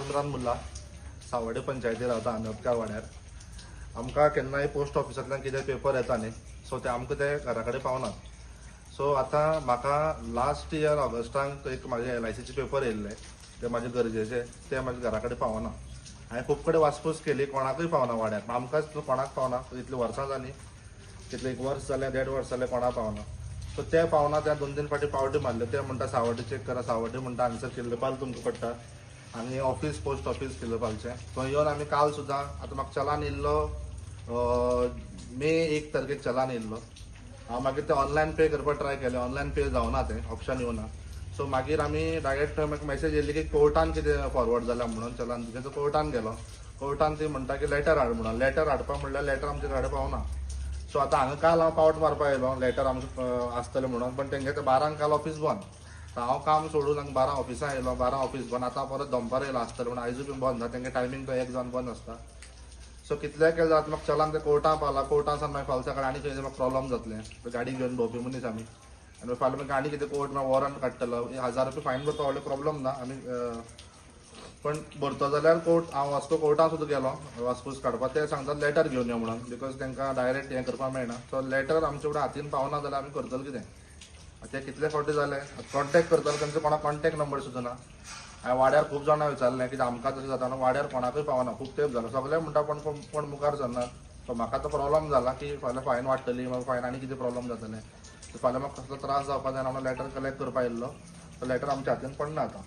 इम्रान मुल्ला सावडे पंचायती रावता आमी उपकार वाड्यार आमकां केन्नाय पोस्ट ऑफिसांतल्यान कितें पेपर येता न्ही सो ते आमकां ते घरा कडेन पावनात. सो आतां म्हाका लास्ट इयर ऑगस्टाक एक म्हाजे एल आय सीचे पेपर येयल्ले ते म्हाजे गरजेचे ते म्हाज्या घरा कडेन पावना. हांवें खूब कडेन वासपूस केली कोणाकूय पावना वाड्यार आमकांच कोणाक पावना इतलीं वर्सां जालीं. कितलें एक वर्स जालें देड वर्स जालें कोणाक पावना. सो ते पावना त्या दोन तीन फाटी पावटी मारले ते म्हणटा सावड्डे चेक करा सावड्डे म्हणटा आन्सर केल्ले पाल तुमकां पडटा. आनी ऑफिस पोस्ट ऑफिस किल्लपालचें थंय येवन आमी काल सुद्दां आतां म्हाका चलान येयल्लो मे एक तारखेक चलान येयल्लो हांव मागीर ते ऑनलायन पे करपाक ट्राय केलें. ऑनलायन पे जावना तें ऑप्शन येवना. सो मागीर आमी डायरेक्ट म्हाका मेसेज येयली की कोर्टान कितें फॉरवर्ड जाल्या म्हणून. चलान तिचें कोर्टान गेलो. कोर्टान ती म्हणटा की लेटर हाड म्हणून. लेटर हाडपा म्हणल्यार लेटर आमचे कडेन पावना. सो आतां हांगा काल हांव पावट मारपा येयलो लेटर आमचे आसतलें म्हणून. पण तेंगे ते बारांक काल ऑफिस बंद. हांव काम सोडून हांगा बारा ऑफिसां येयलो बारा ऑफिस बंद. आतां परत दनपार येयलो आसतलें पूण आयजूय बी बंद. ना तेंगे टायमींग तो एक जावन बंद आसता सो कितले केले जाता म्हाका चलांक ते कोर्टा पावला कोर्टां सावन मागीर फाल्यां सकाळीं आनी खंय म्हाका प्रॉब्लम जातलें गाडी घेवन भोंवपी मनीस आमी आनी फाल्यां मागीर आनी कितें कोर्ट मागीर वॉरंट काडटलो हजार रुपया फायन भरता व्हडलें प्रॉब्लम ना. आमी पण भरतो जाल्यार कोर्ट हांव वास्को कोर्टान सुद्दां गेलो. वास्कोस काडपाक ते सांगतात लेटर घेवन यो म्हणून. बिकॉज तांकां डायरेक्ट हें करपाक मेळना. सो लेटर आमचे कडेन हातीन पावना जाल्यार आमी करतले कितें ते कितले फावटी झाले? कॉन्टॅक्ट करतले तांचो कोणाक कॉन्टॅक्ट नंबर सुद्धा ना हांवें वाड्यार खूब जाणां विचारलें की आमकां तशें जाता वाड्यार कोणाकूय पावना खूब तेंप जालो सगळे म्हणटा पण कोण कोण मुखार सरना सो म्हाका तो प्रॉब्लम जाला की फाल्यां फायन वाडटली फायन आनी कितें प्रॉब्लम जातलें. सो फाल्यां म्हाका कसलो त्रास जावपा जायना म्हणून लॅटर कलेक्ट करपा येयल्लो तो लॅटर आमच्या हातीन पडना आतां.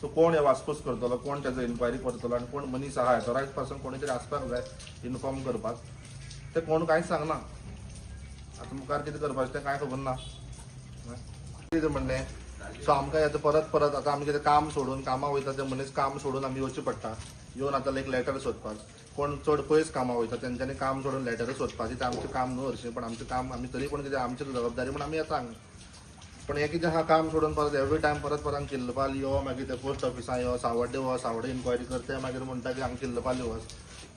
सो कोण हे वासपूस करतलो? कोण त्याचो इन्क्वायरी करतलो? आनी कोण मनीस आहा? ऑथोरायज पर्सन कोणी तरी आसपाक जाय इन्फॉर्म करपाक. ते कोण कांयच सांगना. आतां मुखार कितें करपाचें तें कांय खबर ना. कितें म्हणलें सो आमकां येता परत परत आतां आमी कितें काम सोडून कामां वयता ते मनीस काम सोडून आमी येवचें पडटा. येवन आतां लायक लेटर सोदपाक. कोण चड पयस कामां वयता तेंच्यांनी काम सोडून लेटर सोदपाची तें आमचें काम न्हू हरशीं पण आमचें काम आमी तरी पूण कितें आमची जबाबदारी म्हण आमी येता हांगा पण हे कितें आहा काम सोडून परत एवरी टायम परत परत किल्लपाल यो मागीर ते पोस्ट ऑफिसां यो सावड्डे वच सावड्डे इन्क्वायरी करते मागीर म्हणटा की हांगा किल्लपाल वच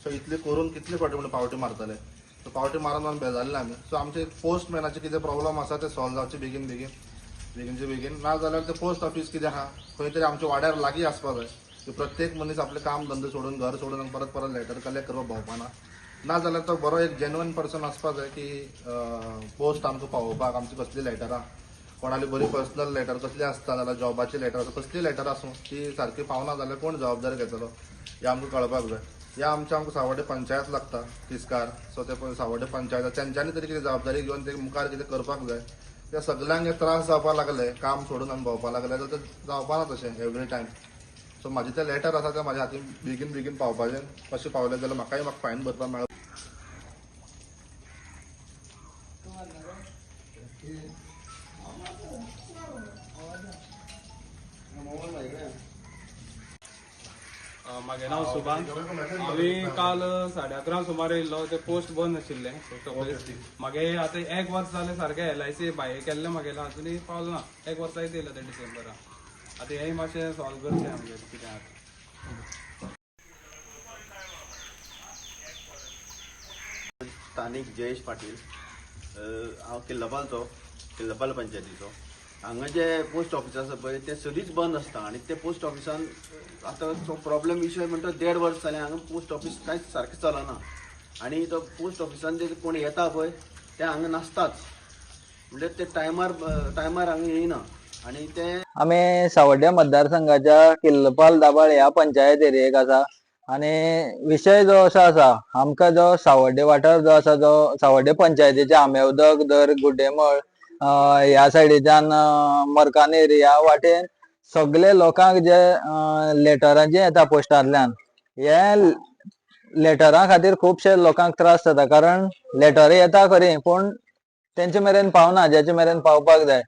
सो इतले करून कितले फावटी म्हणून पावटी मारतले. सो पावटी मारून मारून बेजारले आमी सो आमचे पोस्टमॅनाचे कितें प्रॉब्लम आसा ते सॉल्व जावचे बेगीन बेगीन. बेगीनचे बेगीन ना जाल्यार ते पोस्ट ऑफिस कितें आहा खंय तरी आमच्या वाड्यार लागीं आसपाक जाय की प्रत्येक मनीस आपले काम धंदो सोडून घर सोडून परत परत लेटर कलेक्ट करपाक भोंवपाना ना जाल्यार तो बरो एक जेन्युअन पर्सन आसपा जाय की पोस्ट आमकां पावोवपाक आमची कसली लेटरां कोणाली बरी पर्सनल लेटर कसली आसता जाल्यार जॉबाची लेटर आसा कसली लेटर आसूं ती सारकी पावना जाल्यार कोण जबाबदारी घेतलो हें आमकां कळपाक जाय. ह्या आमच्या आमकां सावड्डे पंचायत लागता तिस्कार. सो ते पळय सावड्डे पंचायत तेंच्यांनी तरी कितें जबाबदारी घेवन ते मुखार कितें करपाक जाय. त्या सगल्यांक हे त्रास जावपाक लागले काम सोडून आमी भोंवपाक लागले तें ते जावपाना तशें एवरी टायम सो म्हाजें तें लेटर आसा तें म्हाज्या हातीन बेगीन बेगीन पावपाचें कशें पावलें जाल्यार म्हाकाय म्हाका फायन भरपाक मेळत म्हागे नांव सुभान हांवें काल साडे अकरा सुमार येयल्लो ते पोस्ट बंद आशिल्ले. मागे आतां एक वर्स जालें सारकें एल आय सी भायर केल्लें म्हागेलें अजुनूय पावलो ना. एक वर्सांय येयलो ते डिसेंबरा आतां हेंय मातशें सॉल्व करचें आमगे कितें आतां स्थानिक जयेश पाटील अ, हांव किल्लपालचो किल्लपाल पंचायतीचो. हांगा जे पोस्ट ऑफिस आसा पळय ते सदींच बंद आसता आनी ते पोस्ट ऑफिसान आतां तो प्रॉब्लेम विशय म्हणटा देड वर्स जालें हांगा पोस्ट ऑफिस कांयच सारकें चलना. आनी तो पोस्ट ऑफिसान जे कोण येता पळय ते हांगा नासताच म्हणजे ते टायमार टायमार हांगा येयना आनी ते आमी सावड्ड्या मतदारसंघाच्या किल्लपाल दाबाळ ह्या पंचायत एरियेक आसा आनी विशय जो असो आसा आमकां जो सावड्डे वाठार जो आसा जो सावड्डे पंचायतीचे आंबे उदक दर गुड्डेमळ ह्या सायडीच्यान मरकानेर ह्या वाटेन सगळे लोकांक जे लेटरांचे येता पोस्टांतल्यान हे लेटरां खातीर खुबशे लोकांक त्रास जाता कारण लेटर येता खरी पूण तेंचे मेरेन पावना जेचे मेरेन पावपाक जाय.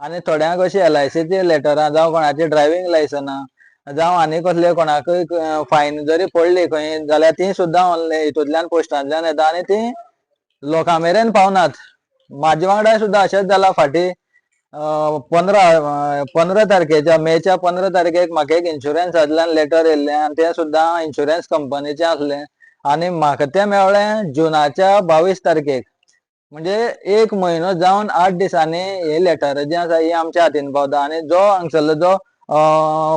आनी थोड्यांक अशी एल आय सीची लेटरां जावं कोणाची ड्रायव्हिंग लायसनां जावं आनी कसले कोणाकूय फायन जरी पडली खंय जाल्यार ती सुद्दां हितूंतल्यान पोस्टांतल्यान येता आनी ती लोकां मेरेन पावनात. म्हाजे वांगडा सुद्दां अशेंच जाला फाटी पंदरा पंदरा तारखेच्या मेच्या पंदरा तारखेक म्हाका एक इन्शुरन्सांतल्यान लेटर येयल्लें आनी तें सुद्दां इन्शुरन्स कंपनीचें आसलें आनी म्हाका तें मेळ्ळें जुनाच्या बावीस तारखेक म्हणजे एक म्हयनो जावन आठ दिसांनी हे लेटर जें आसा ही आमच्या हातीन पावता. आनी जो हांगसरलो जो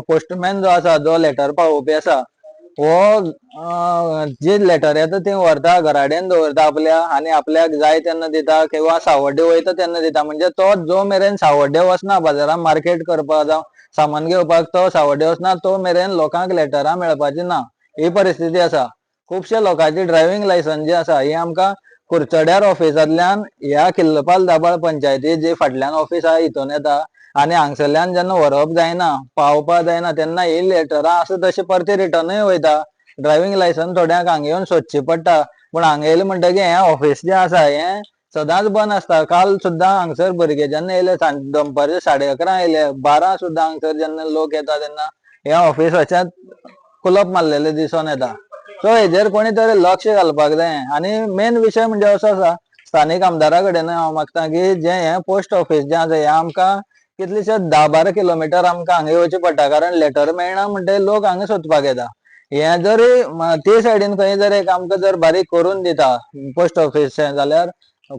पोस्टमॅन जो आसा जो लेटर पावोवपी आसा हो जे जी लेटर येता ती व्हरता घराडेन दवरता आपल्या आनी आपल्याक जाय तेन्ना दिता किंवा सावड्डे वयता तेन्ना दिता. म्हणजे तो जो मेरेन सावड्डे वचना बाजारात मार्केट करपाक जावं सामान घेवपाक तो सावड्डे वचना तो मेरेन लोकांक लेटरां मेळपाची ना. ही परिस्थिती आसा. खुबशे लोकांची ड्रायव्हिंग लायसन्स जी आसा ही आमकां कुरचड्यार ऑफिसांतल्यान ह्या किल्लपाल दाबाळ पंचायती जी फाटल्यान ऑफिस आहा हितून येता आनी हांगसरल्यान जेन्ना व्हरप जायना पावपा जायना तेन्ना ही लेटरां आसा तशी परती रिटर्नूय वयता. ड्रायव्हिंग लायसन्स थोड्यांक हांगा येवन सोदची पडटा. पूण हांगा येयले म्हणटकीर हें ऑफिस जें आसा हें सदांच बंद आसता. काल सुद्दां हांगसर भुरगे जेन्ना येयले दनपारचे साडे अकरा येयले बारा सुद्दां हांगसर जेन्ना लोक येता तेन्ना ह्या ऑफिसाच्यात कुलप मारलेले दिसून येता. सो हेजेर कोणी तरी लक्ष घालपाक जाय. आनी मेन विशय म्हणजे असो आसा स्थानीक आमदारा कडेन हांव मागता की जे हे पोस्ट ऑफिस जें आसा हें आमकां कितलेशे धा बारा किलोमिटर आमकां हांगा येवचें पडटा. कारण लेटर मेळना म्हणटकीर लोक हांगा सोदपाक येता. हे जरी ते सायडीन खंय जर एक आमकां जर बारीक करून दिता पोस्ट ऑफिस जाल्यार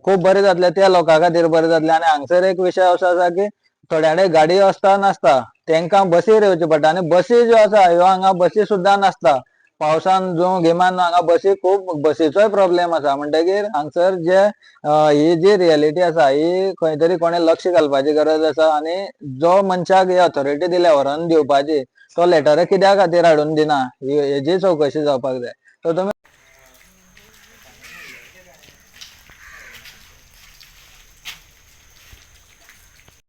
खूब बरें जातलें त्या लोकां खातीर बरें जातलें. आनी हांगसर एक विशय असो आसा की थोड्या गाडी आसता नासता तेंकां बसीर येवचें पडटा. आनी बसी ज्यो आसा ह्यो हांगा बसी सुद्दां नासता. पावसान जो गिमान हांगा बसी खूब बसीचोय प्रॉब्लेम आसा. म्हणटकीर हांगसर जे ही जी रियलिटी आसा ही खंय तरी कोणें लक्ष घालपाची गरज आसा आनी जो मनशाक ही ऑथॉरिटी दिल्या व्हरोन दिवपाची तो लेटर कित्या खातीर हाडून दिना? हेजी चवकशी जावपाक जाय. सो तुमी